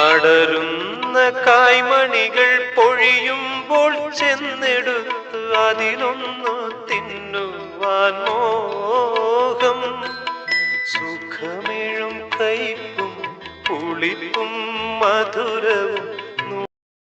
അടരുന്ന കായ്മണികൾ പൊഴിയുമ്പോൾ ചെന്നെടുത്ത് അതിലൊന്നു തിന്നുവാൻ മോഹം. സുഖമേഴും കയ്പും പുളിപ്പും മധുരവും